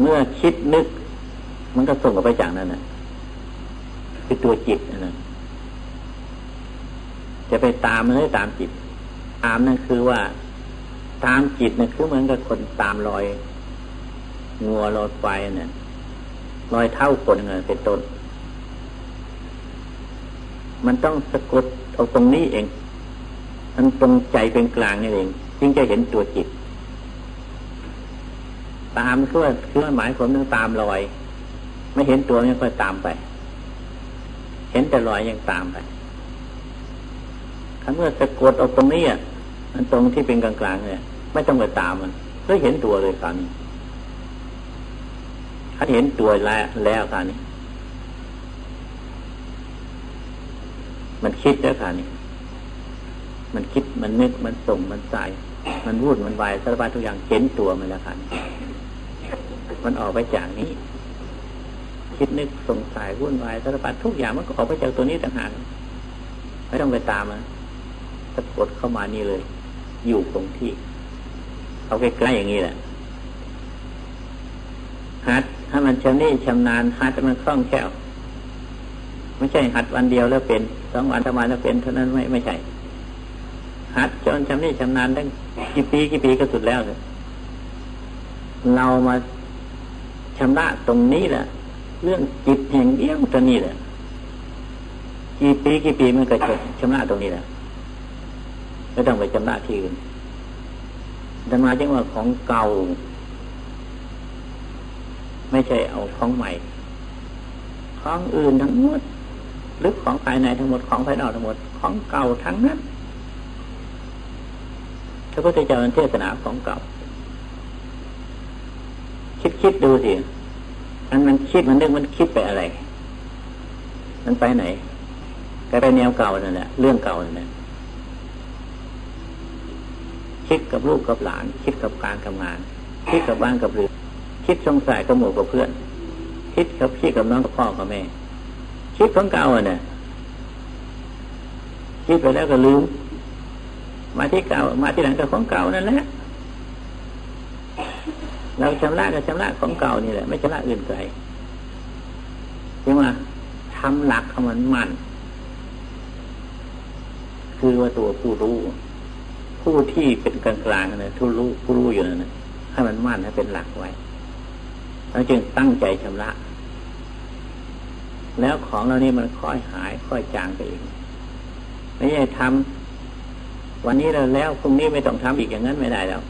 เมื่อคิดนึก มันก็ส่งออกไปจากนั้นนะคือตัวจิตนะจะไปตามมันให้ตามจิต ตามนั่นคือว่า ตามจิตนะคือเหมือนกับคนตามรอย งัวรอยไฟเนี่ยรอยเท่าคนเงินเป็นต้น มันต้องสะกดเอาตรงนี้เอง มันตรงใจเป็นกลางนี่เอง จึงจะเห็นตัวจิต ตามเคือว่าคือหมายผมต้องตามรอย ไม่เห็นตัวมันก็ตามไป เห็นแต่รอยยังตามไปคำเมื่อสะกดเอาตรงนี้อะมันตรงที่เป็นกลางๆเนี่ยไม่ต้องไปตามมันก็เห็นตัวเลยคราวนี้ถ้าเห็นตัวแล้วแล้วคราวนี้ มันคิดแล้วคราวนี้ มันคิดมันนึกมันส่งมันใส่มันวุ่นมันวายสารพัดทุกอย่างเห็นตัวมันแล้วคราวนี้ มันออกไปจากนี้ คิดนึกสงสัยวุ่นวายสารพัดทุกอย่างมันก็ออกไปจากตัวนี้ต่างหากไม่ต้องไปตามมันสะกดเข้ามานี่เลย อยู่ตรงที่เอาใกล้ๆอย่างนี้แหละหัดถ้ามันชำนี่ชำนาญหัดมันคล่องแคล่วไม่ใช่หัดวันเดียวแล้วเป็นสองวันทำไมแล้วเป็นเท่านั้นไม่ไม่ใช่หัดจนชำนี่ชำนาญตั้งกี่ปีกี่ปีก็สุดแล้วเลยเรามา ชำระตรงนี้แหละเรื่องจิตแห่งเดียวตัวนี้แหละกี่ปีกี่ปีมันก็จะชำระตรงนี้แหละไม่ต้องไปชำระที่อื่นธรรมาจึงว่าของเก่า ไม่ใช่เอาของใหม่ ของอื่นทั้งหมดหรือของภายในทั้งหมดของภายนอกทั้งหมดของเก่าทั้งนั้นพระพุทธเจ้าเทศนาของเก่า คิดคิดดูสิมันมันคิดมันนึกมันคิดไปอะไร มันไปไหน ก็ไปแนวเก่านั่นแหละเรื่องเก่านั่นแหละคิดกับลูกกับหลาน คิดกับการทำงาน คิดกับบ้านกับเรือคิดสงสัยกับหมู่กับเพื่อน คิดกับพี่กับน้องกับพ่อกับแม่ คิดของเก่าอะเนี่ยคิดไปแล้วก็ลืมมาที่เก่า มาที่หลังก็ของเก่านั่นแหละ เราชำระก็ชำระของเก่านี่แหละไม่ชำระอื่นไกลใช่ไหมทำหลักของมันมัน คือว่าตัวผู้รู้ ผู้ที่เป็นกลางกลางนะทุรู้ผู้รู้อยู่นั่นนะให้มันมั่นให้เป็นหลักไว้ แล้วจึงตั้งใจชำระ แล้วของเรานี่มันค่อยหาย ค่อยจางไปเองไม่ใช่ทำวันนี้เราแล้วพรุ่งนี้ไม่ต้องทำอีกอย่างนั้นไม่ได้แล้ว